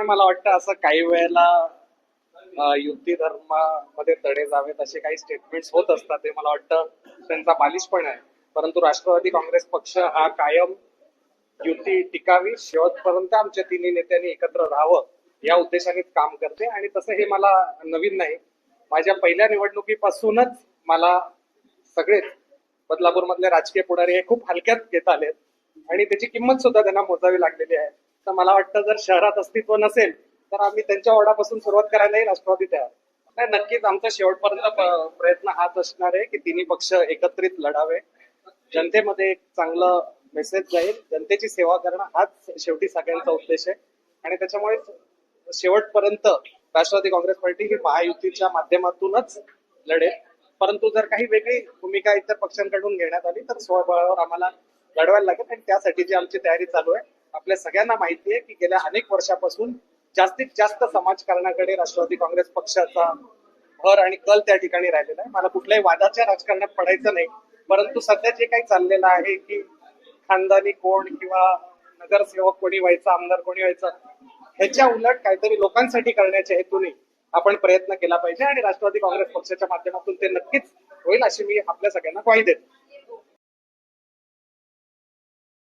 नाही मला वाटतं असं काही वेळेला युक्ती युती धर्मामध्ये तडे जावेत असे काही स्टेटमेंट्स होत असतात. ते मला वाटतं त्यांचा बालिशपण आहे. परंतु राष्ट्रवादी काँग्रेस पक्ष हा कायम युती टिकावी शेवटपर्यंत आमच्या तिन्ही नेत्यांनी एकत्र राहावं या उद्देशाने काम करते. आणि तसं हे मला नवीन नाही. माझ्या पहिल्या निवडणुकीपासूनच मला सगळेच बदलापूर मधले राजकीय पुढारी हे खूप हलक्यात घेत आलेत. आणि त्याची किंमत सुद्धा त्यांना मोजावी लागलेली आहे. तर मला वाटतं जर शहरात अस्तित्व नसेल तर आम्ही त्यांच्या ओढापासून सुरुवात करायलाही राष्ट्रवादी तयार नाही नक्कीच आमचा शेवटपर्यंत प्रयत्न हाच असणार आहे की तिन्ही पक्ष एकत्रित लढावे. जनतेमध्ये एक चांगलं मेसेज जाईल. जनतेची सेवा करणं हाच शेवटी सगळ्यांचा उद्देश आहे. आणि त्याच्यामुळे शेवटपर्यंत राष्ट्रवादी काँग्रेस पार्टी ही महायुतीच्या माध्यमातूनच लढेल. परंतु जर काही वेगळी भूमिका इतर पक्षांकडून घेण्यात आली तर स्वबळावर आम्हाला लढवायला लागेल. आणि त्यासाठी जी आमची तयारी चालू आहे आपल्या सगळ्यांना माहिती आहे की गेल्या अनेक वर्षापासून जास्तीत जास्त समाजकारणाकडे राष्ट्रवादी काँग्रेस पक्षाचा भर आणि कल त्या ठिकाणी राहिलेला आहे. मला कुठल्याही वादाच्या राजकारणात पडायचं नाही. परंतु सध्या जे काही चाललेलं आहे की खानदानी कोण किंवा नगरसेवक कोणी व्हायचा आमदार कोणी व्हायचा ह्याच्या उलट काहीतरी लोकांसाठी करण्याच्या हेतूने आपण प्रयत्न केला पाहिजे आणि राष्ट्रवादी काँग्रेस पक्षाच्या माध्यमातून ते नक्कीच होईल अशी मी आपल्या सगळ्यांना ग्वाही देतो.